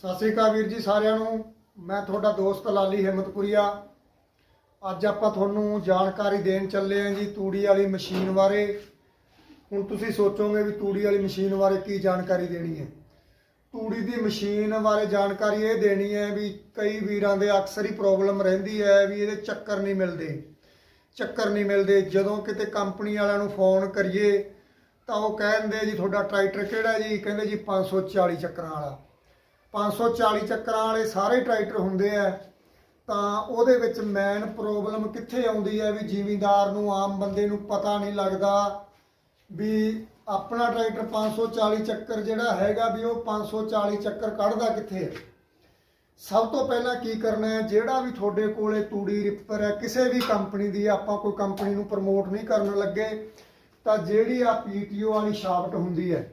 ਸਤਿ ਸ੍ਰੀ ਅਕਾਲ ਵੀਰ ਜੀ ਸਾਰਿਆਂ ਨੂੰ। ਮੈਂ ਤੁਹਾਡਾ ਦੋਸਤ ਲਾਲੀ ਹਿੰਮਤਪੁਰੀਆ। ਅੱਜ ਆਪਾਂ ਤੁਹਾਨੂੰ ਜਾਣਕਾਰੀ ਦੇਣ ਚੱਲੇ ਆਂ ਜੀ ਤੂੜੀ ਵਾਲੀ ਮਸ਼ੀਨ ਬਾਰੇ। ਹੁਣ ਤੁਸੀਂ ਸੋਚੋਗੇ ਵੀ ਤੂੜੀ ਵਾਲੀ ਮਸ਼ੀਨ ਬਾਰੇ ਕੀ ਜਾਣਕਾਰੀ ਦੇਣੀ ਹੈ। ਤੂੜੀ ਦੀ ਮਸ਼ੀਨ ਬਾਰੇ ਜਾਣਕਾਰੀ ਇਹ ਦੇਣੀ ਹੈ ਵੀ ਕਈ ਵੀਰਾਂ ਦੇ ਅਕਸਰ ਹੀ ਪ੍ਰੋਬਲਮ ਰਹਿੰਦੀ ਹੈ ਵੀ ਇਹਦੇ ਚੱਕਰ ਨਹੀਂ ਮਿਲਦੇ। ਚੱਕਰ ਨਹੀਂ ਮਿਲਦੇ। ਜਦੋਂ ਕਿਤੇ ਕੰਪਨੀ ਵਾਲਿਆਂ ਨੂੰ ਫੋਨ ਕਰੀਏ ਤਾਂ ਉਹ ਕਹਿੰਦੇ ਜੀ, ਤੁਹਾਡਾ ਟਰੈਕਟਰ ਕਿਹੜਾ ਜੀ? ਕਹਿੰਦੇ ਜੀ 540 ਚੱਕਰਾਂ ਵਾਲਾ। 540 ਚੱਕਰਾਂ ਵਾਲੇ ਸਾਰੇ ਟਰੈਕਟਰ ਹੁੰਦੇ ਆ, ਤਾਂ ਉਹਦੇ ਵਿੱਚ ਮੇਨ ਪ੍ਰੋਬਲਮ ਕਿੱਥੇ ਆਉਂਦੀ ਹੈ ਵੀ ਜ਼ਿਮੀਂਦਾਰ ਨੂੰ, ਆਮ ਬੰਦੇ ਨੂੰ ਪਤਾ ਨਹੀਂ ਲੱਗਦਾ ਵੀ ਆਪਣਾ ਟਰੈਕਟਰ 540 ਚੱਕਰ ਜਿਹੜਾ ਹੈਗਾ ਵੀ ਉਹ 540 ਚੱਕਰ ਕੱਢਦਾ ਕਿੱਥੇ ਹੈ ਸਭ ਤੋਂ ਪਹਿਲਾਂ ਕੀ ਕਰਨਾ ਹੈ, ਜਿਹੜਾ ਵੀ ਤੁਹਾਡੇ ਕੋਲੇ ਤੂੜੀ ਰਿਪਰ ਹੈ, ਕਿਸੇ ਵੀ ਕੰਪਨੀ ਦੀ ਆਪਾਂ ਕੋਈ ਕੰਪਨੀ ਨੂੰ ਪ੍ਰਮੋਟ ਨਹੀਂ ਕਰਨ ਲੱਗੇ, ਤਾਂ ਜਿਹੜੀ ਆ ਪੀਟੀਓ ਵਾਲੀ ਸ਼ਾਫਟ ਹੁੰਦੀ ਹੈ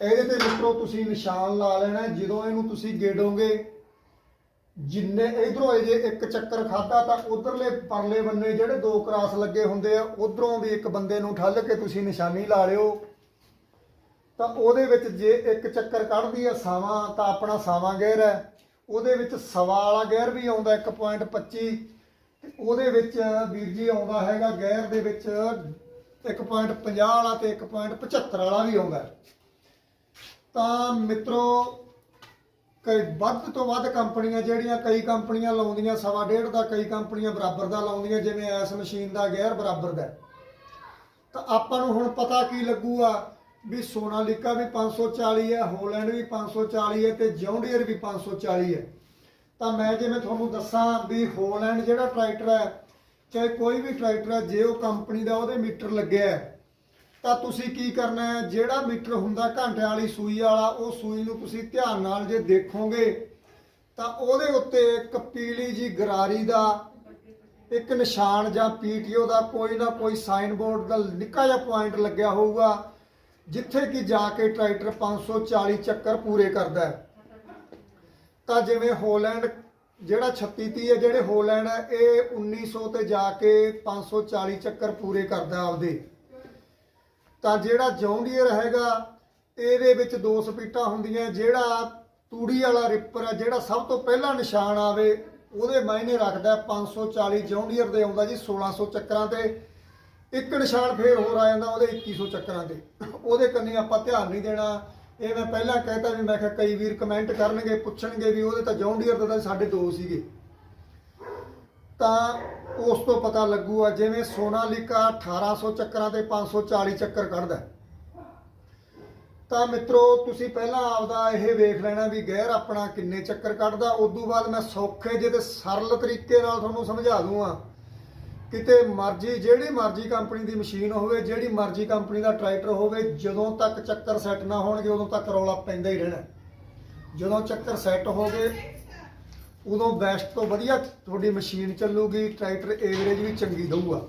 ਇਹਦੇ ਤੇ ਮਿੱਤਰੋ ਤੁਸੀਂ ਨਿਸ਼ਾਨ ਲਾ ਲੈਣਾ, ਜਦੋਂ ਇਹਨੂੰ ਤੁਸੀਂ ਗੇੜੋਗੇ ਜਿੰਨੇ ਇਧਰੋਂ ਜੇ ਇੱਕ ਚੱਕਰ ਖਾਦਾ ਤਾਂ ਉਧਰਲੇ ਪਰਲੇ ਬੰਨੇ ਜਿਹੜੇ ਦੋ ਕਰਾਸ ਲੱਗੇ ਹੁੰਦੇ ਆ, ਉਧਰੋਂ ਵੀ ਇੱਕ ਬੰਦੇ ਨੂੰ ਠੱਲ ਕੇ ਤੁਸੀਂ ਨਿਸ਼ਾਨੀ ਲਾ ਲਿਓ। ਤਾਂ ਉਹਦੇ ਵਿੱਚ ਜੇ ਇੱਕ ਚੱਕਰ ਕੱਢਦੀ ਹੈ ਸਾਵਾਂ ਤਾਂ ਆਪਣਾ ਸਾਵਾਂ ਗੇਅਰ ਹੈ। ਉਹਦੇ ਵਿੱਚ ਸਵਾ ਵਾਲਾ ਗੇਅਰ ਵੀ ਆਉਂਦਾ 1.25 ਤੇ ਉਹਦੇ ਵਿੱਚ ਵੀਰ ਜੀ ਆਉਂਦਾ ਹੈਗਾ ਗੇਅਰ ਦੇ ਵਿੱਚ 1.50 ਵਾਲਾ ਤੇ 1.75 ਵਾਲਾ ਵੀ ਆਉਂਦਾ। ਤਾਂ ਮਿੱਤਰੋ, ਕਈ ਵੱਧ ਤੋਂ ਵੱਧ ਕੰਪਨੀਆਂ ਜਿਹੜੀਆਂ ਕਈ ਕੰਪਨੀਆਂ ਲਾਉਂਦੀਆਂ, ਸਵਾ ਡੇਢ ਦਾ ਕਈ ਕੰਪਨੀਆਂ ਬਰਾਬਰ ਦਾ ਲਾਉਂਦੀਆਂ, ਜਿਵੇਂ ਐਸ ਮਸ਼ੀਨ ਦਾ ਗੇਅਰ ਬਰਾਬਰ ਦਾ। ਤਾਂ ਆਪਾਂ ਨੂੰ ਹੁਣ ਪਤਾ ਕੀ ਲੱਗੂਗਾ ਵੀ ਸੋਨਾਲੀਕਾ ਵੀ 540 ਹੈ, ਹੋਲੈਂਡ ਵੀ 540 ਹੈ ਤੇ ਜੌਂਡੀਅਰ ਵੀ 540 ਹੈ। ਤਾਂ ਮੈਂ ਜਿਵੇਂ ਤੁਹਾਨੂੰ ਦੱਸਾਂ ਵੀ ਹੋਲੈਂਡ ਜਿਹੜਾ ਟਰੈਕਟਰ ਹੈ, ਚਾਹੇ ਕੋਈ ਵੀ ਟਰੈਕਟਰ ਹੈ, ਜੇ ਉਹ ਕੰਪਨੀ ਦਾ ਉਹਦੇ ਮੀਟਰ ਲੱਗਿਆ ਹੈ ਤਾਂ ਤੁਸੀਂ ਕੀ ਕਰਨਾ ਹੈ? ਜਿਹੜਾ ਮੀਟਰ ਹੁੰਦਾ ਘੰਟੇ ਵਾਲੀ ਸੂਈ ਵਾਲਾ, ਉਹ ਸੂਈ ਨੂੰ ਤੁਸੀਂ ਧਿਆਨ ਨਾਲ ਜੇ ਦੇਖੋਗੇ, ਤਾਂ ਉਹਦੇ ਉੱਤੇ ਇੱਕ ਪੀਲੀ ਜੀ ਗਰਾਰੀ ਦਾ ਇੱਕ ਨਿਸ਼ਾਨ ਜਾਂ ਪੀਟੀਓ ਦਾ ਕੋਈ ਨਾ ਕੋਈ ਸਾਈਨ ਬੋਰਡ ਦਾ ਨਿੱਕਾ ਜਿਹਾ ਪੁਆਇੰਟ ਲੱਗਿਆ ਹੋਊਗਾ, ਜਿੱਥੇ ਕਿ ਜਾ ਕੇ ਟਰੈਕਟਰ 540 ਚੱਕਰ ਪੂਰੇ ਕਰਦਾ ਹੈ। ਤਾਂ ਜਿਵੇਂ ਹੋਲੈਂਡ ਜਿਹੜਾ 3630 ਹੈ, ਜਿਹੜੇ ਹੋਲੈਂਡ ਹੈ, ਇਹ 1900 ਤੇ ਜਾ ਕੇ 540 ਚੱਕਰ ਪੂਰੇ ਕਰਦਾ ਆਪਦੇ। ਤਾਂ ਜਿਹੜਾ ਜੌਂਡੀਅਰ ਹੈਗਾ, ਇਹਦੇ ਵਿੱਚ ਦੋ ਸਪੀਟਾਂ ਹੁੰਦੀਆਂ, ਜਿਹੜਾ ਤੂੜੀ ਵਾਲਾ ਰਿਪਰ ਹੈ ਜਿਹੜਾ ਸਭ ਤੋਂ ਪਹਿਲਾਂ ਨਿਸ਼ਾਨ ਆਵੇ, ਉਹਦੇ ਮਾਇਨੇ ਰੱਖਦਾ ਹੈ 540 ਜੌਂਡੀਅਰ ਦੇ ਆਉਂਦਾ ਜੀ 1600 ਚੱਕਰਾਂ ਤੇ। ਇੱਕ ਨਿਸ਼ਾਨ ਫੇਰ ਹੋਰ ਆ ਜਾਂਦਾ ਉਹਦੇ 2100 ਚੱਕਰਾਂ ਤੇ। ਉਹਦੇ ਕੰਨੀ ਆਪਾਂ ਧਿਆਨ ਨਹੀਂ ਦੇਣਾ। ਇਹ ਮੈਂ ਪਹਿਲਾਂ ਕਹਿਤਾ ਵੀ ਮੈਂ ਕਿਹਾ ਕਈ ਵੀਰ ਕਮੈਂਟ ਕਰਨਗੇ, ਪੁੱਛਣਗੇ ਵੀ ਉਹਦੇ ਤਾਂ ਜੌਂਡੀਅਰ ਦਾ ਤਾਂ ਸਾਡੇ ਦੋ ਸੀਗੇ। ਤਾਂ ਉਸ ਤੋਂ ਪਤਾ ਲੱਗੂਗਾ ਜਿਵੇਂ ਸੋਨਾਲੀਕਾ 1800 ਚੱਕਰਾਂ ਤੇ 540 ਚੱਕਰ ਕੱਢਦਾ ਤਾਂ ਮਿੱਤਰੋ, ਤੁਸੀਂ ਪਹਿਲਾਂ ਆਪਦਾ ਇਹ ਵੇਖ ਲੈਣਾ ਵੀ ਗੇਅਰ ਆਪਣਾ ਕਿੰਨੇ ਚੱਕਰ ਕੱਢਦਾ। ਉਸ ਤੋਂ ਬਾਅਦ ਮੈਂ ਸੌਖੇ ਜਿਹੇ ਤੇ ਸਰਲ ਤਰੀਕੇ ਨਾਲ ਤੁਹਾਨੂੰ ਸਮਝਾ ਦੂੰਗਾ। ਕਿਤੇ ਮਰਜ਼ੀ, ਜਿਹੜੀ ਮਰਜ਼ੀ ਕੰਪਨੀ ਦੀ ਮਸ਼ੀਨ ਹੋਵੇ, ਜਿਹੜੀ ਮਰਜ਼ੀ ਕੰਪਨੀ ਦਾ ਟਰੈਕਟਰ ਹੋਵੇ, ਜਦੋਂ ਤੱਕ ਚੱਕਰ ਸੈੱਟ ਨਾ ਹੋਣਗੇ, ਉਦੋਂ ਤੱਕ ਰੌਲਾ ਪੈਂਦਾ ਹੀ ਰਹਿਣਾ। ਜਦੋਂ ਚੱਕਰ ਸੈੱਟ ਹੋ ਗਏ ਉਦੋਂ ਬੈਸਟ ਤੋਂ ਵਧੀਆ ਤੁਹਾਡੀ ਮਸ਼ੀਨ ਚੱਲੂਗੀ ਟਰੈਕਟਰ ਐਵਰੇਜ ਵੀ ਚੰਗੀ ਦਊਗਾ।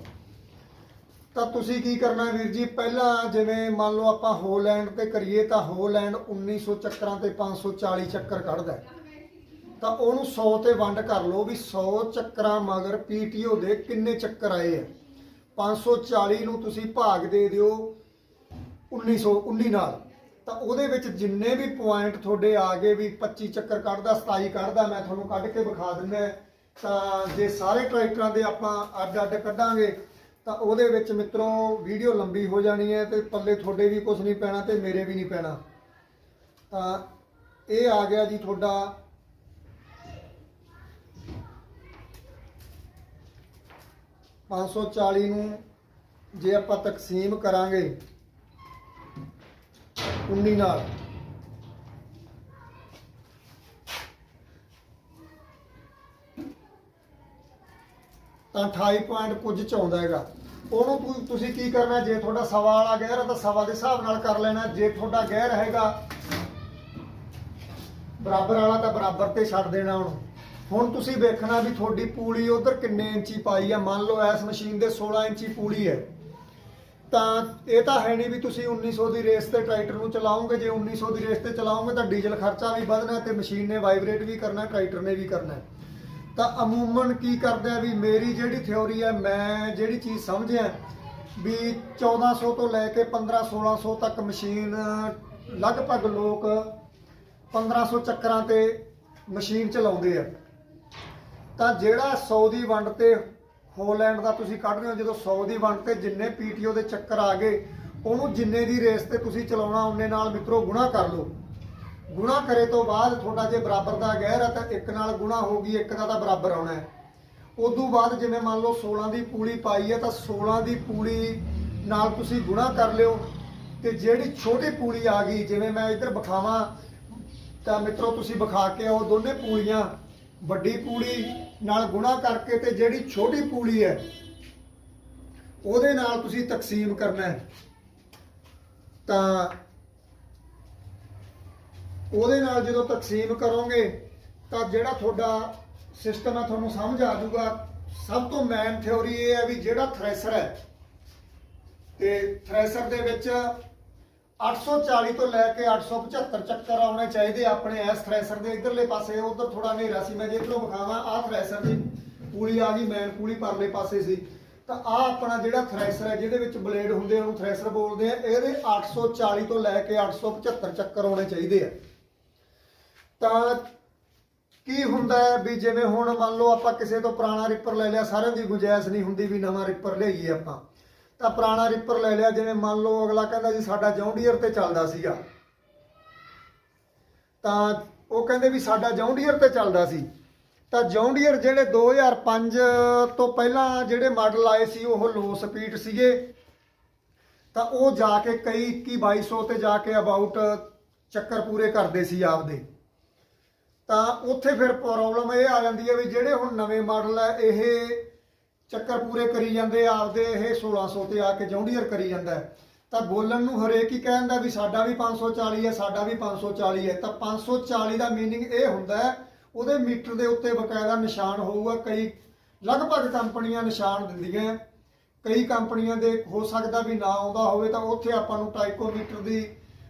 ਤਾਂ ਤੁਸੀਂ ਕੀ ਕਰਨਾ ਵੀਰ ਜੀ? ਪਹਿਲਾਂ ਜਿਵੇਂ ਮੰਨ ਲਓ ਆਪਾਂ ਹੋਲੈਂਡ ਤੇ ਕਰੀਏ ਤਾਂ ਹੋਲੈਂਡ 1900 ਚੱਕਰਾਂ ਤੇ 540 ਚੱਕਰ ਕੱਢਦਾ ਤਾਂ ਉਹਨੂੰ 100 ਤੇ ਵੰਡ ਕਰ ਲਓ ਵੀ 100 ਚੱਕਰਾਂ ਮਗਰ ਪੀਟੀਓ ਦੇ ਕਿੰਨੇ ਚੱਕਰ ਆਏ ਆ। 540 ਨੂੰ ਤੁਸੀਂ ਭਾਗ ਦੇ ਦਿਓ 1900 19 ਨਾਲ। ਤਾਂ ਉਹਦੇ ਵਿੱਚ ਜਿੰਨੇ ਵੀ ਪੁਆਇੰਟ ਤੁਹਾਡੇ ਆ ਗਏ ਵੀ 25 ਚੱਕਰ ਕੱਢਦਾ 27 ਕੱਢਦਾ, ਮੈਂ ਤੁਹਾਨੂੰ ਕੱਢ ਕੇ ਵਿਖਾ ਦਿੰਦਾ ਤਾਂ ਜੇ ਸਾਰੇ ਟਰੈਕਟਰਾਂ ਦੇ ਆਪਾਂ ਅੱਡ ਅੱਡ ਕੱਢਾਂਗੇ, ਤਾਂ ਉਹਦੇ ਵਿੱਚ ਮਿੱਤਰੋ ਵੀਡੀਓ ਲੰਬੀ ਹੋ ਜਾਣੀ ਹੈ ਤੇ ਪੱਲੇ ਤੁਹਾਡੇ ਵੀ ਕੁਝ ਨਹੀਂ ਪੈਣਾ ਤੇ ਮੇਰੇ ਵੀ ਨਹੀਂ ਪੈਣਾ। ਤਾਂ ਇਹ ਆ ਗਿਆ ਜੀ ਤੁਹਾਡਾ ਪੰਜ ਸੌ ਚਾਲੀ ਨੂੰ ਜੇ ਆਪਾਂ ਤਕਸੀਮ ਕਰਾਂਗੇ 19 ਨਾਲ। ਤਾਂ 28 ਪੁਆਇੰਟ ਕੁਝ ਚ ਆਉਂਦਾ ਹੈਗਾ। ਉਹਨੂੰ ਤੁਸੀਂ ਕੀ ਕਰਨਾ, ਜੇ ਤੁਹਾਡਾ ਸਵਾ ਵਾਲਾ ਗਹਿਰ ਹੈ ਤਾਂ ਸਵਾ ਦੇ ਹਿਸਾਬ ਨਾਲ ਕਰ ਲੈਣਾ। ਜੇ ਤੁਹਾਡਾ ਗਹਿਰ ਹੈਗਾ, ਬਰਾਬਰ ਵਾਲਾ ਤਾਂ ਬਰਾਬਰ ਤੇ ਛੱਡ ਦੇਣਾ ਉਹਨੂੰ। ਹੁਣ ਤੁਸੀਂ ਵੇਖਣਾ ਵੀ ਤੁਹਾਡੀ ਪੂਲੀ ਉਧਰ ਕਿੰਨੇ ਇੰਚੀ ਪਾਈ ਆ। ਮੰਨ ਲਓ ਇਸ ਮਸ਼ੀਨ ਦੇ 16 ਇੰਚੀ ਪੂਲੀ ਹੈ। ਤਾਂ ਇਹ ਤਾਂ ਹੈ ਨਹੀਂ ਵੀ ਤੁਸੀਂ 1900 ਦੀ ਰੇਸ ਤੇ ਟਰੈਕਟਰ ਨੂੰ ਚਲਾਓਗੇ, ਜੇ 1900 ਦੀ ਰੇਸ ਤੇ ਚਲਾਓਗੇ ਤਾਂ ਡੀਜ਼ਲ ਖਰਚਾ ਵੀ ਵਧਣਾ ਤੇ ਮਸ਼ੀਨ ਨੇ ਵਾਈਬ੍ਰੇਟ ਵੀ ਕਰਨਾ, ਟਰੈਕਟਰ ਨੇ ਵੀ ਕਰਨਾ। ਤਾਂ ਅਮੂਮਨ ਕੀ ਕਰਦਾ ਵੀ ਮੇਰੀ ਜਿਹੜੀ ਥਿਉਰੀ ਹੈ, ਮੈਂ ਜਿਹੜੀ ਚੀਜ਼ ਸਮਝਿਆ ਵੀ 1400 ਤੋਂ ਲੈ ਕੇ 15 1600 ਤੱਕ ਮਸ਼ੀਨ, ਲਗਭਗ ਲੋਕ 1500 ਚੱਕਰਾਂ ਤੇ ਮਸ਼ੀਨ ਚਲਾਉਂਦੇ ਆ। ਤਾਂ ਜਿਹੜਾ 100 ਦੀ ਵੰਡ ਤੇ ਹੋਲੈਂਡ ਦਾ ਤੁਸੀਂ ਕੱਢ ਰਹੇ ਹੋ, ਜਦੋਂ 100 ਦੀ ਵੰਡ ਤੇ ਜਿੰਨੇ ਪੀਟੀਓ ਦੇ ਚੱਕਰ ਆ ਗਏ, ਉਹਨੂੰ ਜਿੰਨੇ ਦੀ ਰੇਸ ਤੇ ਤੁਸੀਂ ਚਲਾਉਣਾ, ਉਹਨੇ ਨਾਲ ਮਿੱਤਰੋ ਗੁਣਾ ਕਰ ਲਓ। ਗੁਣਾ ਕਰੇ ਤੋਂ ਬਾਅਦ ਤੁਹਾਡਾ ਜੇ ਬਰਾਬਰ ਦਾ ਗਹਿਰ ਹੈ ਤਾਂ ਇੱਕ ਨਾਲ ਗੁਣਾ ਹੋਊਗੀ ਇੱਕ ਦਾ ਤਾਂ ਬਰਾਬਰ ਆਉਣਾ ਹੈ। ਉਦੋਂ ਬਾਅਦ ਜਿਵੇਂ ਮੰਨ ਲਓ 16 ਦੀ ਪੂਲੀ ਪਾਈ ਹੈ, ਤਾਂ 16 ਦੀ ਪੂਲੀ ਨਾਲ ਤੁਸੀਂ ਗੁਣਾ ਕਰ ਲਿਓ। ਤੇ ਜਿਹੜੀ ਛੋਟੀ ਪੂਲੀ ਆ ਗਈ, ਜਿਵੇਂ ਮੈਂ ਇੱਧਰ ਵਿਖਾਵਾਂ, ਤਾਂ ਮਿੱਤਰੋ ਤੁਸੀਂ ਵਿਖਾ ਕੇ ਆਓ, ਦੋਨੇ ਪੂਲੀਆਂ, ਵੱਡੀ ਪੂਲੀ ਨਾਲ ਗੁਣਾ ਕਰਕੇ ਤੇ ਜਿਹੜੀ ਛੋਟੀ ਪੂਲੀ ਹੈ, ਉਹਦੇ ਨਾਲ ਤੁਸੀਂ ਤਕਸੀਮ ਕਰਨਾ ਹੈ। ਤਾਂ ਉਹਦੇ ਨਾਲ ਜਦੋਂ ਤਕਸੀਮ ਕਰੋਗੇ, ਤਾਂ ਜਿਹੜਾ ਤੁਹਾਡਾ ਸਿਸਟਮ ਹੈ ਤੁਹਾਨੂੰ ਸਮਝ ਆ ਜਾਊਗਾ। ਸਭ ਤੋਂ ਮੇਨ ਥਿਉਰੀ ਇਹ ਹੈ ਵੀ ਜਿਹੜਾ ਥ੍ਰੈਸ਼ਰ ਹੈ, ਤੇ ਥ੍ਰੈਸ਼ਰ ਦੇ ਵਿੱਚ 840 ਤੋਂ ਲੈ ਕੇ 875 ਚੱਕਰ ਆਉਣੇ ਚਾਹੀਦੇ ਆਪਣੇ ਇਸ ਥ੍ਰੈਸ਼ਰ ਦੇ ਇਧਰਲੇ ਪਾਸੇ। ਉਧਰ ਥੋੜਾ ਹਨੇਰਾ ਸੀ, ਮੈਂ ਜੇ ਇਧਰੋਂ ਵਿਖਾਵਾਂ, ਆਹ ਥ੍ਰੈਸ਼ਰ ਦੀ ਪੂਲੀ ਆ ਗਈ ਮੈਨ ਪੂਲੀ ਪਰਲੇ ਪਾਸੇ ਸੀ। ਤਾਂ ਆਹ ਆਪਣਾ ਜਿਹੜਾ ਥ੍ਰੈਸ਼ਰ ਹੈ, ਜਿਹਦੇ ਵਿੱਚ ਬਲੇਡ ਹੁੰਦੇ ਉਹਨੂੰ ਥ੍ਰੈਸ਼ਰ ਬੋਲਦੇ ਆ। ਇਹਦੇ 840 ਤੋਂ ਲੈ ਕੇ 875 ਚੱਕਰ ਆਉਣੇ ਚਾਹੀਦੇ ਆ। ਤਾਂ ਕੀ ਹੁੰਦਾ ਹੈ ਵੀ ਜਿਵੇਂ ਹੁਣ ਮੰਨ ਲਓ ਆਪਾਂ ਕਿਸੇ ਤੋਂ ਪੁਰਾਣਾ ਰਿਪਰ ਲੈ ਲਿਆ, ਸਾਰਿਆਂ ਦੀ ਗੁੰਜਾਇਸ਼ ਨਹੀਂ ਹੁੰਦੀ ਵੀ ਨਵਾਂ ਰਿਪਰ ਲਈਏ ਆਪਾਂ। ਤਾਂ ਪੁਰਾਣਾ ਰਿਪਰ ਲੈ ਲਿਆ, ਜਿਵੇਂ ਮੰਨ ਲਓ ਅਗਲਾ ਕਹਿੰਦਾ ਜੀ ਸਾਡਾ ਜੌਂਡੀਅਰ ਤੇ ਚੱਲਦਾ ਸੀਗਾ। ਤਾਂ ਉਹ ਕਹਿੰਦੇ ਵੀ ਸਾਡਾ ਜੌਂਡੀਅਰ ਤੇ ਚੱਲਦਾ ਸੀ। ਤਾਂ ਜੌਂਡੀਅਰ ਜਿਹੜੇ 2005 ਤੋਂ ਪਹਿਲਾਂ ਜਿਹੜੇ ਮਾਡਲ ਆਏ ਸੀ, ਉਹ ਲੋ ਸਪੀਡ ਸੀਗੇ। ਤਾਂ ਉਹ ਜਾ ਕੇ ਕਈ 21 2200 ਤੇ ਜਾ ਕੇ ਅਬਾਊਟ ਚੱਕਰ ਪੂਰੇ ਕਰਦੇ ਸੀ ਆਪਦੇ। ਤਾਂ ਉੱਥੇ ਫਿਰ ਪ੍ਰੋਬਲਮ ਇਹ ਆ ਜਾਂਦੀ ਹੈ ਵੀ ਜਿਹੜੇ ਹੁਣ ਨਵੇਂ ਮਾਡਲ ਹੈ ਇਹ ਚੱਕਰ ਪੂਰੇ ਕਰੀ ਜਾਂਦੇ, ਆਪਦੇ ਇਹ 1600 ਤੇ ਆ ਕੇ ਜੌਂਡੀਅਰ ਕਰੀ ਜਾਂਦਾ ਤਾਂ ਬੋਲਣ ਨੂੰ ਹਰੇਕ ਹੀ ਕਹਿੰਦਾ ਵੀ ਸਾਡਾ ਵੀ 540 ਹੈ, ਸਾਡਾ ਵੀ 540 ਹੈ। ਤਾਂ 540 ਦਾ ਮੀਨਿੰਗ ਇਹ ਹੁੰਦਾ ਹੈ, ਉਹਦੇ ਮੀਟਰ ਦੇ ਉੱਤੇ ਬਕਾਇਦਾ ਨਿਸ਼ਾਨ ਹੋਊਗਾ। ਕਈ ਲਗਭਗ ਕੰਪਨੀਆਂ ਨਿਸ਼ਾਨ ਦਿੰਦੀਆਂ ਕਈ ਕੰਪਨੀਆਂ ਦੇ ਹੋ ਸਕਦਾ ਵੀ ਨਾ ਆਉਂਦਾ ਹੋਵੇ ਤਾਂ ਉੱਥੇ ਆਪਾਂ ਨੂੰ ਟਾਈਕੋਮੀਟਰ ਦੀ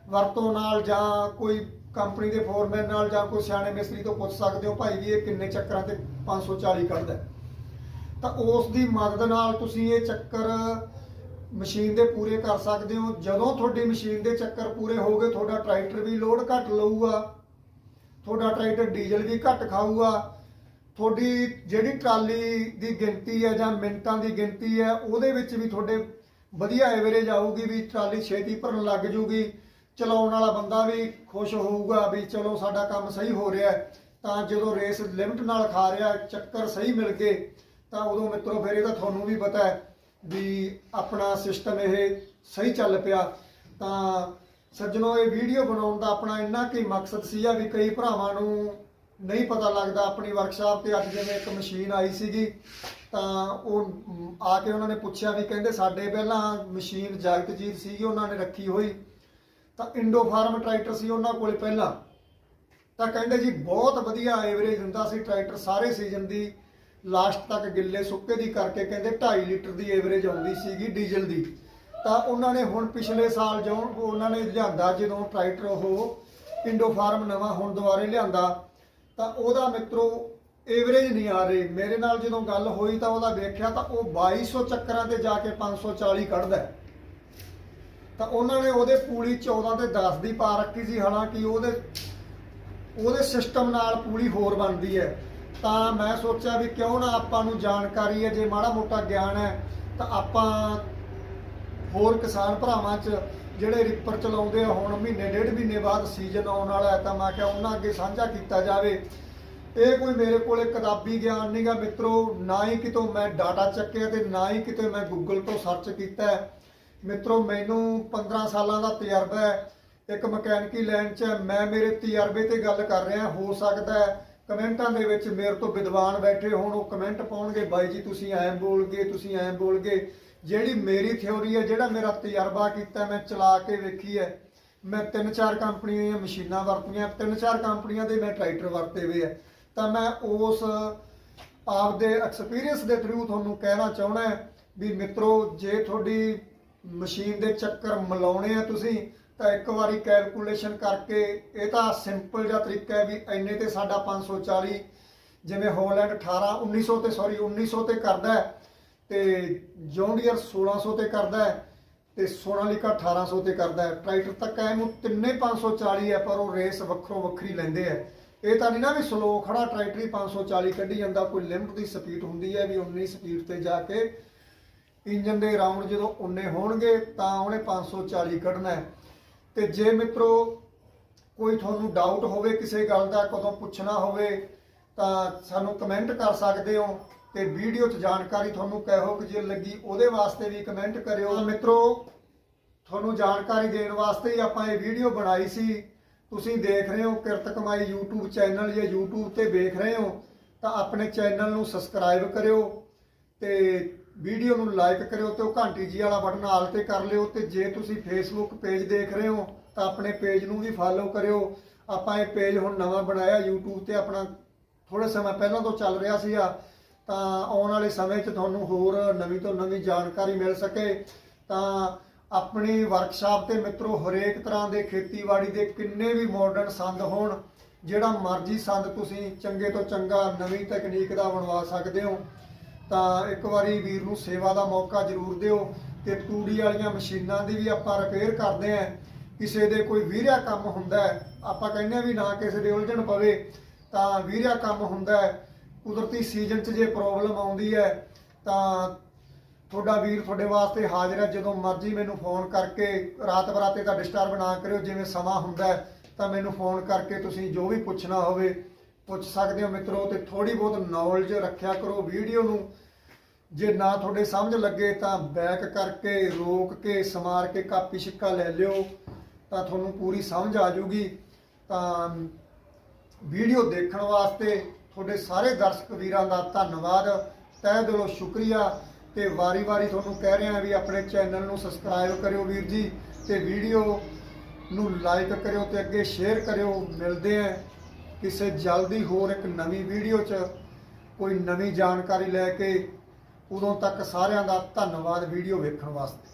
ਵਰਤੋਂ ਨਾਲ ਜਾਂ ਕੋਈ ਕੰਪਨੀ ਦੇ ਫੋਰਮੈਨ ਨਾਲ ਜਾਂ ਕੋਈ ਸਿਆਣੇ ਮਿਸਤਰੀ ਤੋਂ ਪੁੱਛ ਸਕਦੇ ਹੋ, ਭਾਈ ਵੀ ਇਹ ਕਿੰਨੇ ਚੱਕਰਾਂ ਤੇ 540 ਕੱਢਦਾ ਹੈ। ਤਾਂ ਉਸ ਦੀ ਮਦਦ ਨਾਲ ਤੁਸੀਂ ਇਹ ਚੱਕਰ ਮਸ਼ੀਨ ਦੇ ਪੂਰੇ ਕਰ ਸਕਦੇ ਹੋ। ਜਦੋਂ ਤੁਹਾਡੀ ਮਸ਼ੀਨ ਦੇ ਚੱਕਰ ਪੂਰੇ ਹੋ ਗਏ ਤੁਹਾਡਾ ਟਰੈਕਟਰ ਵੀ ਲੋਡ ਘੱਟ ਲਊਗਾ, ਤੁਹਾਡਾ ਟਰੈਕਟਰ ਡੀਜ਼ਲ ਵੀ ਘੱਟ ਖਾਊਗਾ। ਤੁਹਾਡੀ ਜਿਹੜੀ ਟਰਾਲੀ ਦੀ ਗਿਣਤੀ ਹੈ ਜਾਂ ਮਿੰਟਾਂ ਦੀ ਗਿਣਤੀ ਹੈ, ਉਹਦੇ ਵਿੱਚ ਵੀ ਤੁਹਾਡੇ ਵਧੀਆ ਐਵਰੇਜ ਆਊਗੀ ਵੀ ਟਰਾਲੀ ਛੇਤੀ ਭਰਨ ਲੱਗ ਜੂਗੀ। ਚਲਾਉਣ ਵਾਲਾ ਬੰਦਾ ਵੀ ਖੁਸ਼ ਹੋਊਗਾ ਵੀ ਚਲੋ ਸਾਡਾ ਕੰਮ ਸਹੀ ਹੋ ਰਿਹਾ ਤਾਂ ਜਦੋਂ ਰੇਸ ਲਿਮਟ ਨਾਲ ਖਾ ਰਿਹਾ, ਚੱਕਰ ਸਹੀ ਮਿਲ ਗਏ ਤਾਂ ਉਦੋਂ ਮਿੱਤਰੋ ਫਿਰ ਇਹਦਾ ਤੁਹਾਨੂੰ ਵੀ ਪਤਾ ਹੈ ਵੀ ਆਪਣਾ ਸਿਸਟਮ ਇਹ ਸਹੀ ਚੱਲ ਪਿਆ। ਤਾਂ ਸੱਜਣੋ, ਇਹ ਵੀਡੀਓ ਬਣਾਉਣ ਦਾ ਆਪਣਾ ਇੰਨਾ ਕੀ ਮਕਸਦ ਸੀਗਾ ਵੀ ਕਈ ਭਰਾਵਾਂ ਨੂੰ ਨਹੀਂ ਪਤਾ ਲੱਗਦਾ ਆਪਣੀ ਵਰਕਸ਼ਾਪ ਤੇ ਅੱਜ ਜਿਵੇਂ ਇੱਕ ਮਸ਼ੀਨ ਆਈ ਸੀਗੀ, ਤਾਂ ਉਹ ਆ ਕੇ ਉਹਨਾਂ ਨੇ ਪੁੱਛਿਆ ਵੀ ਕਹਿੰਦੇ ਸਾਡੇ ਪਹਿਲਾਂ ਮਸ਼ੀਨ ਜਗਤਜੀਤ ਸੀਗੀ, ਉਹਨਾਂ ਨੇ ਰੱਖੀ ਹੋਈ। ਤਾਂ ਇੰਡੋ ਫਾਰਮ ਟਰੈਕਟਰ ਸੀ ਉਹਨਾਂ ਕੋਲੇ ਪਹਿਲਾਂ। ਤਾਂ ਕਹਿੰਦੇ ਜੀ ਬਹੁਤ ਵਧੀਆ ਐਵਰੇਜ ਹੁੰਦਾ ਸੀ ਟਰੈਕਟਰ ਸਾਰੇ ਸੀਜ਼ਨ ਦੀ। ਲਾਸਟ ਤੱਕ ਗਿੱਲੇ ਸੁੱਕੇ ਦੀ ਕਰਕੇ ਕਹਿੰਦੇ 2.5 ਲੀਟਰ ਦੀ ਐਵਰੇਜ ਆਉਂਦੀ ਸੀਗੀ ਡੀਜ਼ਲ ਦੀ। ਤਾਂ ਉਹਨਾਂ ਨੇ ਹੁਣ ਪਿਛਲੇ ਸਾਲ ਜੋ ਉਹਨਾਂ ਨੇ ਲਿਆਂਦਾ, ਜਦੋਂ ਟਰੈਕਟਰ ਉਹ ਇੰਡੋ ਫਾਰਮ ਨਵਾਂ ਹੁਣ ਦੁਬਾਰੇ ਲਿਆਂਦਾ, ਤਾਂ ਉਹਦਾ ਮਿੱਤਰੋ ਐਵਰੇਜ ਨਹੀਂ ਆ ਰਹੀ। ਮੇਰੇ ਨਾਲ ਜਦੋਂ ਗੱਲ ਹੋਈ ਤਾਂ ਉਹਦਾ ਵੇਖਿਆ ਤਾਂ ਉਹ 2200 ਚੱਕਰਾਂ ਤੇ ਜਾ ਕੇ 540 ਕੱਢਦਾ ਤਾਂ ਉਹਨਾਂ ਨੇ ਉਹਦੇ ਪੂਲੀ 14 ਤੇ 10 ਦੀ ਪਾ ਰੱਖੀ ਸੀ, ਹਾਲਾਂਕਿ ਉਹਦੇ ਉਹਦੇ ਸਿਸਟਮ ਨਾਲ ਪੂਲੀ ਹੋਰ ਬਣਦੀ ਹੈ। ਤਾਂ ਮੈਂ ਸੋਚਿਆ ਵੀ ਕਿਉਂ ਨਾ ਆਪਾਂ ਨੂੰ ਜਾਣਕਾਰੀ ਹੈ, ਜੇ ਮਾੜਾ ਮੋਟਾ ਗਿਆਨ ਹੈ, ਤਾਂ ਆਪਾਂ ਹੋਰ ਕਿਸਾਨ ਭਰਾਵਾਂ 'ਚ ਜਿਹੜੇ ਰਿਪਰ ਚਲਾਉਂਦੇ ਆ, ਹੁਣ ਮਹੀਨੇ, ਡੇਢ ਮਹੀਨੇ ਬਾਅਦ ਸੀਜ਼ਨ ਆਉਣ ਵਾਲਾ ਹੈ, ਤਾਂ ਮੈਂ ਕਿਹਾ ਉਹਨਾਂ ਅੱਗੇ ਸਾਂਝਾ ਕੀਤਾ ਜਾਵੇ। ਇਹ ਕੋਈ ਮੇਰੇ ਕੋਲੇ ਕਿਤਾਬੀ ਗਿਆਨ ਨਹੀਂਗਾ ਮਿੱਤਰੋ, ਨਾ ਹੀ ਕਿਤੋਂ ਮੈਂ ਡਾਟਾ ਚੱਕਿਆ ਤੇ ਨਾ ਹੀ ਕਿਤੇ ਮੈਂ ਗੂਗਲ ਤੋਂ ਸਰਚ ਕੀਤਾ ਮਿੱਤਰੋ, ਮੈਨੂੰ 15 ਸਾਲਾਂ ਦਾ ਤਜਰਬਾ ਹੈ, ਇੱਕ ਮਕੈਨਿਕੀ ਲਾਈਨ 'ਚ ਮੈਂ ਮੇਰੇ ਤਜਰਬੇ ਤੇ ਗੱਲ ਕਰ ਰਿਹਾ, ਹੋ ਸਕਦਾ ਹੈ ਕਮੈਂਟਾਂ ਦੇ ਵਿੱਚ ਮੇਰੇ ਤੋਂ ਵਿਦਵਾਨ ਬੈਠੇ ਹੋਣ, ਉਹ ਕਮੈਂਟ ਪਾਉਣਗੇ, ਬਾਈ ਜੀ ਤੁਸੀਂ ਐਂ ਬੋਲ ਗਏ, ਤੁਸੀਂ ਐਂ ਬੋਲ ਗਏ। ਜਿਹੜੀ ਮੇਰੀ ਥਿਉਰੀ ਹੈ, ਜਿਹੜਾ ਮੇਰਾ ਤਜਰਬਾ ਕੀਤਾ, ਮੈਂ ਚਲਾ ਕੇ ਵੇਖੀ ਹੈ। ਮੈਂ ਤਿੰਨ ਚਾਰ ਕੰਪਨੀਆਂ ਦੀਆਂ ਮਸ਼ੀਨਾਂ ਵਰਤੀਆਂ ਤਿੰਨ ਚਾਰ ਕੰਪਨੀਆਂ ਦੇ ਮੈਂ ਟਰੈਕਟਰ ਵਰਤੇ ਹੋਏ ਆ। ਤਾਂ ਮੈਂ ਉਸ ਆਪਦੇ ਐਕਸਪੀਰੀਅੰਸ ਦੇ ਥਰੂ ਤੁਹਾਨੂੰ ਕਹਿਣਾ ਚਾਹੁੰਦਾ ਵੀ ਮਿੱਤਰੋ, ਜੇ ਤੁਹਾਡੀ ਮਸ਼ੀਨ ਦੇ ਚੱਕਰ ਮਿਲਾਉਣੇ ਆ ਤੁਸੀਂ ਤਾਂ ਇੱਕ ਵਾਰੀ ਕੈਲਕੂਲੇਸ਼ਨ ਕਰਕੇ ਇਹ ਤਾਂ ਸਿੰਪਲ ਜਿਹਾ ਤਰੀਕਾ ਹੈ ਵੀ ਇੰਨੇ ਤੇ ਸਾਡਾ 540 ਜਿਵੇਂ ਹੋਲੈਂਡ 18 1900 ਤੇ ਸੌਰੀ 1900 ਤੇ ਕਰਦਾ ਹੈ ਤੇ ਜੌਂਡੀਅਰ 1600 ਤੇ ਕਰਦਾ ਹੈ ਤੇ ਸੋਨਾਲੀਕਾ 1800 ਤੇ ਕਰਦਾ ਹੈ। ਟਰੈਕਟਰ ਤਾਂ ਕਾਇਮ ਨੂੰ ਤਿੰਨੇ 540 ਹੈ, ਪਰ ਉਹ ਰੇਸ ਵੱਖਰੋ ਵੱਖਰੀ ਲੈਂਦੇ ਆ ਇਹ ਤਾਂ ਨਹੀਂ ਨਾ ਵੀ ਸਲੋ ਖੜਾ ਟਰੈਕਟਰ ਹੀ 540 ਕੱਢੀ ਜਾਂਦਾ, ਕੋਈ ਲਿਮਟ ਦੀ ਸਪੀਡ ਹੁੰਦੀ ਹੈ ਵੀ ਉਨੀ ਸਪੀਡ ਤੇ ਜਾ ਕੇ ਇੰਜਨ ਦੇ ਰਾਉਂਡ ਜਦੋਂ ਉਨੇ ਹੋਣਗੇ ਤਾਂ ਉਹਨੇ 540 ਕੱਢਣਾ ਹੈ। ਤੇ ਜੇ ਮਿੱਤਰੋ ਕੋਈ ਤੁਹਾਨੂੰ ਡਾਊਟ ਹੋਵੇ ਕਿਸੇ ਗੱਲ ਦਾ, ਕਦੋਂ ਪੁੱਛਣਾ ਹੋਵੇ, ਤਾਂ ਸਾਨੂੰ ਕਮੈਂਟ ਕਰ ਸਕਦੇ ਹੋ ਤੇ ਵੀਡੀਓ 'ਚ ਜਾਣਕਾਰੀ ਤੁਹਾਨੂੰ ਕਿਹੋ ਕਿ ਜੇ ਲੱਗੀ, ਉਹਦੇ ਵਾਸਤੇ ਵੀ ਕਮੈਂਟ ਕਰਿਓ। ਤਾਂ ਮਿੱਤਰੋ, ਤੁਹਾਨੂੰ ਜਾਣਕਾਰੀ ਦੇਣ ਵਾਸਤੇ ਹੀ ਆਪਾਂ ਇਹ ਵੀਡੀਓ ਬਣਾਈ ਸੀ। ਤੁਸੀਂ ਦੇਖ ਰਹੇ ਹੋ ਕਿਰਤ ਕਮਾਈ YouTube ਚੈਨਲ ਜਾਂ YouTube ਤੇ ਵੇਖ ਰਹੇ ਹੋ, ਤਾਂ ਆਪਣੇ ਚੈਨਲ ਨੂੰ ਸਬਸਕ੍ਰਾਈਬ ਕਰਿਓ ਤੇ ਵੀਡੀਓ ਨੂੰ ਲਾਈਕ ਕਰਿਓ ਤੇ ਉਹ ਘੰਟੀ ਜੀ ਵਾਲਾ ਬਟਨ ਆਲ ਤੇ ਕਰ ਲਿਓ ਤੇ ਜੇ ਤੁਸੀਂ ਫੇਸਬੁੱਕ ਪੇਜ ਦੇਖ ਰਹੇ ਹੋ, ਤਾਂ ਆਪਣੇ ਪੇਜ ਨੂੰ ਵੀ ਫਾਲੋ ਕਰਿਓ। ਆਪਾਂ ਇਹ ਪੇਜ ਹੁਣ ਨਵਾਂ ਬਣਾਇਆ YouTube ਤੇ ਆਪਣਾ ਥੋੜੇ ਸਮੇਂ ਪਹਿਲਾਂ ਤੋਂ ਚੱਲ ਰਿਹਾ ਸੀਗਾ, ਤਾਂ ਆਉਣ ਵਾਲੇ ਸਮੇਂ 'ਚ ਤੁਹਾਨੂੰ ਹੋਰ ਨਵੀਂ ਤੋਂ ਨਵੀਂ ਜਾਣਕਾਰੀ ਮਿਲ ਸਕੇ। ਤਾਂ ਆਪਣੀ ਵਰਕਸ਼ਾਪ ਤੇ ਮਿੱਤਰੋ, ਹਰੇਕ ਤਰ੍ਹਾਂ ਦੇ ਖੇਤੀਬਾੜੀ ਦੇ ਕਿੰਨੇ ਵੀ ਮਾਡਰਨ ਸੰਦ ਹੋਣ, ਜਿਹੜਾ ਮਰਜ਼ੀ ਸੰਦ ਤੁਸੀਂ ਚੰਗੇ ਤੋਂ ਚੰਗਾ ਨਵੀਂ ਤਕਨੀਕ ਦਾ ਬਣਵਾ ਸਕਦੇ ਹੋ। ਤਾਂ ਇੱਕ ਵਾਰੀ ਵੀਰ ਨੂੰ ਸੇਵਾ ਦਾ ਮੌਕਾ ਜ਼ਰੂਰ ਦਿਓ ਤੇ ਤੂੜੀ ਵਾਲੀਆਂ ਮਸ਼ੀਨਾਂ ਦੀ ਵੀ ਆਪਾਂ ਰਿਪੇਅਰ ਕਰਦੇ ਆਂ ਕਿਸੇ ਦੇ ਕੋਈ ਵੀਰਿਆ ਕੰਮ ਹੁੰਦਾ ਆਪਾਂ ਕਹਿੰਦੇ ਹਾਂ ਵੀ ਨਾ ਕਿਸੇ ਦੇ ਉਲਝਣ ਪਵੇ, ਤਾਂ ਵੀਰਿਆ ਕੰਮ ਹੁੰਦਾ ਕੁਦਰਤੀ ਸੀਜ਼ਨ 'ਚ ਜੇ ਪ੍ਰੋਬਲਮ ਆਉਂਦੀ ਹੈ, ਤਾਂ ਤੁਹਾਡਾ ਵੀਰ ਤੁਹਾਡੇ ਵਾਸਤੇ ਹਾਜ਼ਰ ਹੈ। ਜਦੋਂ ਮਰਜ਼ੀ ਮੈਨੂੰ ਫੋਨ ਕਰਕੇ ਰਾਤ ਬਰਾਤੇ ਤਾਂ ਡਿਸਟਰਬ ਨਾ ਕਰਿਓ, ਜਿਵੇਂ ਸਮਾਂ ਹੁੰਦਾ ਤਾਂ ਮੈਨੂੰ ਫੋਨ ਕਰਕੇ ਤੁਸੀਂ ਜੋ ਵੀ ਪੁੱਛਣਾ ਹੋਵੇ ਪੁੱਛ ਸਕਦੇ ਹੋ ਮਿੱਤਰੋ ਤੇ ਥੋੜੀ ਬਹੁਤ ਨੌਲੇਜ ਰੱਖਿਆ ਕਰੋ ਵੀਡੀਓ ਨੂੰ। ਜੇ ਨਾ ਤੁਹਾਡੇ ਸਮਝ ਲੱਗੇ ਤਾਂ ਬੈਕ ਕਰਕੇ, ਰੋਕ ਕੇ, ਸਮਾਰ ਕੇ ਕਾਪੀ ਛਿੱਕਾ ਲੈ ਲਿਓ, ਤਾਂ ਤੁਹਾਨੂੰ ਪੂਰੀ ਸਮਝ ਆ ਜਾਊਗੀ ਤਾਂ ਵੀਡੀਓ ਦੇਖਣ ਵਾਸਤੇ ਤੁਹਾਡੇ ਸਾਰੇ ਦਰਸ਼ਕ ਵੀਰਾਂ ਦਾ ਧੰਨਵਾਦ। ਤਹਿ ਦਿਲੋਂ ਸ਼ੁਕਰੀਆ ਤੇ ਵਾਰੀ-ਵਾਰੀ ਤੁਹਾਨੂੰ ਕਹਿ ਰਿਹਾ ਵੀ ਆਪਣੇ ਚੈਨਲ ਨੂੰ ਸਬਸਕ੍ਰਾਈਬ ਕਰਿਓ ਵੀਰ ਜੀ ਤੇ ਵੀਡੀਓ ਨੂੰ ਲਾਈਕ ਕਰਿਓ ਤੇ ਅੱਗੇ ਸ਼ੇਅਰ ਕਰਿਓ। ਮਿਲਦੇ ਆਂ ਕਿਸੇ ਜਲਦੀ ਹੋਰ ਇੱਕ ਨਵੀਂ ਵੀਡੀਓ 'ਚ। ਕੋਈ ਨਵੀਂ ਜਾਣਕਾਰੀ ਲੈ ਕੇ ਉਦੋਂ ਤੱਕ ਸਾਰਿਆਂ ਦਾ ਧੰਨਵਾਦ ਵੀਡੀਓ ਵੇਖਣ ਵਾਸਤੇ।